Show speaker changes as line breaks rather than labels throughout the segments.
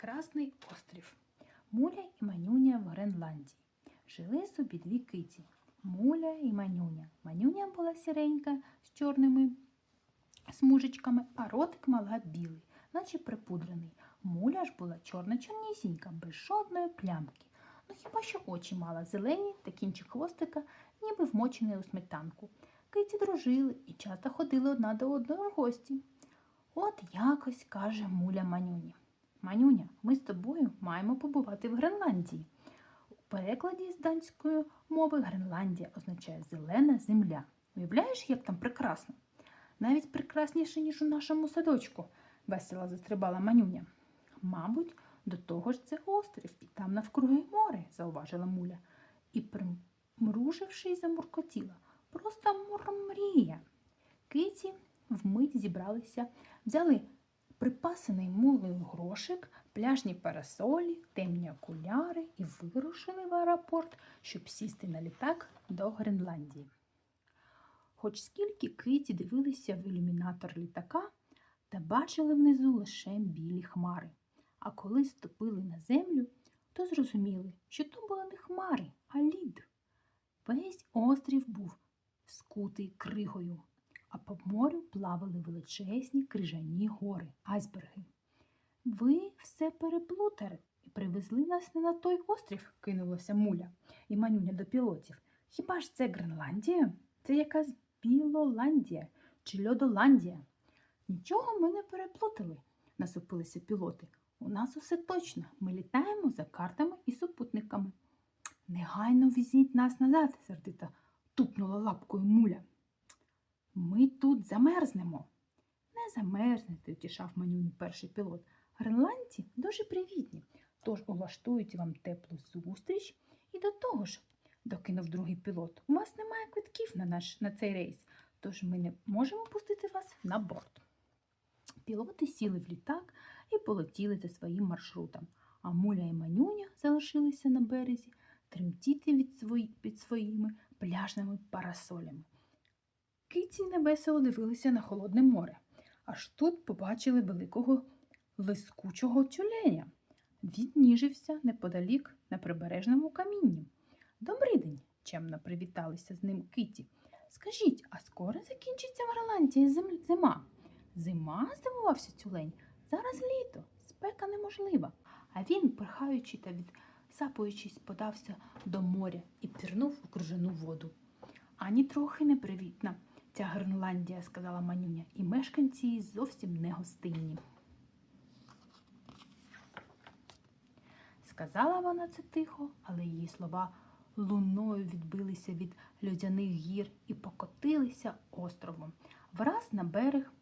Прекрасний острів. Муля і Манюня в Гренландії. Жили собі дві киті Муля і Манюня. Манюня була сіренька з чорними смужечками, а ротик мала білий, наче припудрений. Муля ж була чорна-чорнісінька, без жодної плямки. Ну хіба що очі мала зелені та кінчик хвостика, ніби вмочений у сметанку. Киті дружили і часто ходили одна до одної в гості. От якось каже муля Манюні. Манюня, ми з тобою маємо побувати в Гренландії. У перекладі з данської мови Гренландія означає зелена земля. Уявляєш, як там прекрасно? Навіть прекрасніше, ніж у нашому садочку, весело застрибала Манюня. Мабуть, до того ж це острів, і там навкруги море, зауважила муля. І, примружившись, замуркотіла. Просто мурмрія. Киті вмить зібралися, взяли припасений мулею грошик, пляжні парасолі, темні окуляри і вирушили в аеропорт, щоб сісти на літак до Гренландії. Хоч скільки Киті дивилися в ілюмінатор літака та бачили внизу лише білі хмари. А коли ступили на землю, то зрозуміли, що то були не хмари, а лід. Весь острів був скутий кригою, а по морю плавали величезні крижані гори, айсберги. Ви все переплутали і привезли нас не на той острів, кинулася муля і манюня до пілотів. Хіба ж це Гренландія? Це якась Білоландія чи Льодоландія? Нічого ми не переплутали, насупилися пілоти. У нас усе точно. Ми літаємо за картами і супутниками. Негайно візіть нас назад, сердито тупнула лапкою муля. Ми тут замерзнемо. Не замерзнете, утішав манюню перший пілот. Гренландці дуже привітні, тож улаштують вам теплу зустріч і до того ж, докинув другий пілот, у вас немає квитків на, наш, на цей рейс, тож ми не можемо пустити вас на борт. Пілоти сіли в літак і полетіли за своїм маршрутом, а муля і манюня залишилися на березі тремтіти від свої, під своїми пляжними парасолями. Киці невесело дивилися на холодне море, аж тут побачили великого лискучого тюленя. Він ніжився неподалік на прибережному камінні. Добрий день, чемно привіталися з ним Киті. Скажіть, а скоро закінчиться в Гренландії зима? Зима? здивувався тюлень. Зараз літо, спека неможлива. А він, перхаючи та відсапуючись, подався до моря і пірнув у крижану воду. Ані трохи непривітна ця Гренландія, сказала манюня, і мешканці зовсім не гостинні. Сказала вона це тихо, але її слова луною відбилися від льодяних гір і покотилися островом. Враз на берег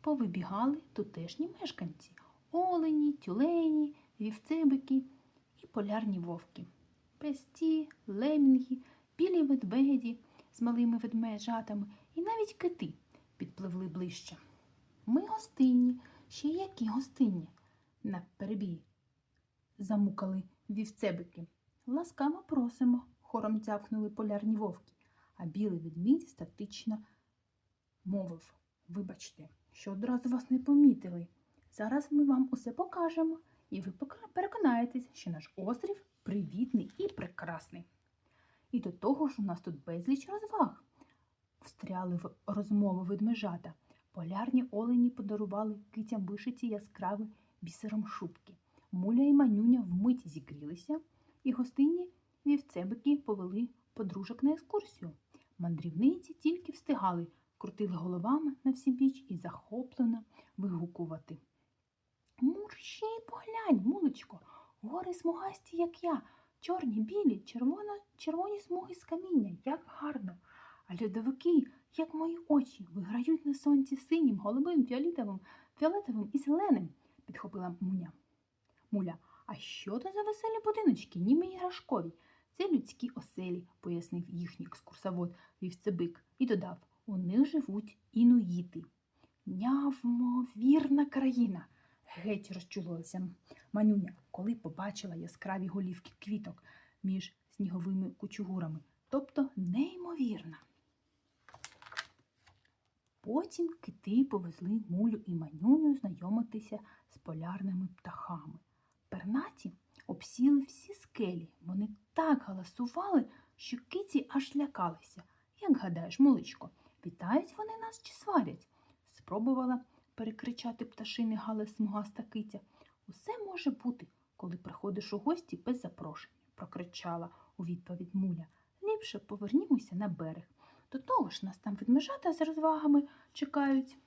повибігали тутешні мешканці олені, тюлені, вівцебики і полярні вовки. Песті, лемінги, білі ведмеді з малими ведмежатами і навіть кити підпливли ближче. Ми гостинні, ще які гостинні, на перебій замукали вівцебики. Ласкаво просимо, хором дзявкнули полярні вовки, а білий ведмідь статично мовив Вибачте, що одразу вас не помітили. Зараз ми вам усе покажемо, і ви переконаєтесь, що наш острів привітний і прекрасний. І до того ж у нас тут безліч розваг. Встряли в розмову ведмежата. Полярні олені подарували китям вишиті яскраві бісером шубки. Муля і манюня вмить зігрілися, і гостинні вівцебики повели подружок на екскурсію. Мандрівниці тільки встигали, крутили головами на всі біч і захоплено вигукувати. Мурщі, поглянь, мулечко, гори смугасті, як я, чорні, білі, червоні смуги з каміння, як гарно. А льодовики, як мої очі, виграють на сонці синім, голубим, фіолетовим, фіолетовим і зеленим, підхопила муня. Муля, а що то за веселі будиночки, ніби іграшкові? Це людські оселі, пояснив їхній екскурсовод вівцебик і додав, у них живуть інуїти. Нявмовірна країна. Геть розчулилася манюня, коли побачила яскраві голівки квіток між сніговими кучугурами, тобто Потім кити повезли мулю і манюню знайомитися з полярними птахами. пернаті обсіли всі скелі. Вони так галасували, що киці аж лякалися. Як гадаєш, моличко, вітають вони нас чи сварять? Спробувала перекричати пташини галас смугаста киця. Усе може бути, коли приходиш у гості без запрошення, прокричала у відповідь муля. Ліпше повернімося на берег. До того ж нас там ведмежата з розвагами чекають.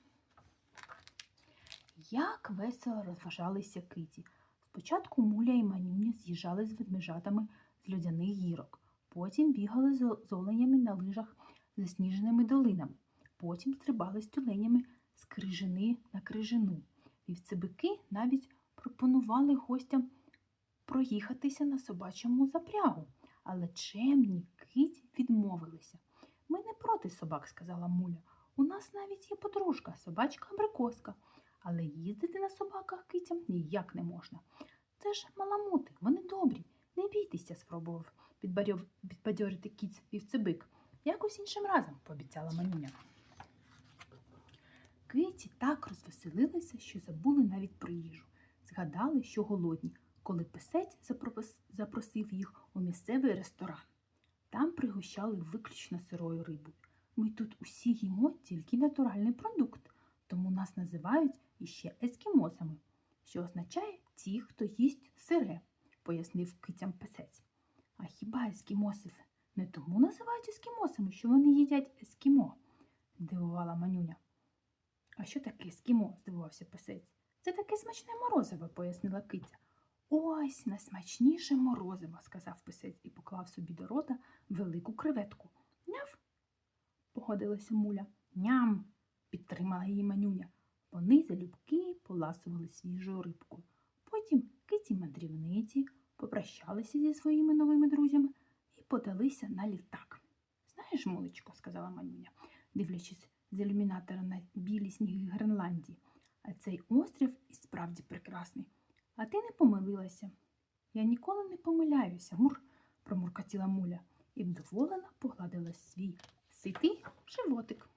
Як весело розважалися киті. Спочатку муля і манюня з'їжджали з ведмежатами з людяних гірок, потім бігали з оленями на лижах засніженими долинами, потім стрибали з тюленями з крижини на крижину. Вівцебики навіть пропонували гостям проїхатися на собачому запрягу, але чемні киті відмовилися. Ми не проти собак, сказала муля. У нас навіть є подружка, собачка абрикоска, але їздити на собаках китям ніяк не можна. Це ж маламути, вони добрі. Не бійтеся, спробував підбадьорити кіць вівцебик. Якось іншим разом, пообіцяла манюня. Киті так розвеселилися, що забули навіть про їжу. Згадали, що голодні, коли писець запросив їх у місцевий ресторан. Там пригощали виключно сирою рибою. Ми тут усі їмо тільки натуральний продукт, тому нас називають іще ескімосами, що означає ті, хто їсть сире, пояснив китям писець. А хіба ескімосів не тому називають ескімосами, що вони їдять ескімо? здивувала манюня. А що таке ескімо? здивувався писець. Це таке смачне морозиво, пояснила киця. Ось найсмачніше морозиво, сказав писець і поклав собі до рота велику креветку. Няв, погодилася муля. Ням, підтримала її манюня. Вони залюбки поласували свіжою рибкою. Потім киці мандрівниці попрощалися зі своїми новими друзями і подалися на літак. Знаєш, мулечко, сказала манюня, дивлячись з ілюмінатора на білі сніги Гренландії, а цей острів і справді прекрасний. А ти не помилилася. Я ніколи не помиляюся, мур, промуркотіла муля і вдоволено погладила свій ситий животик.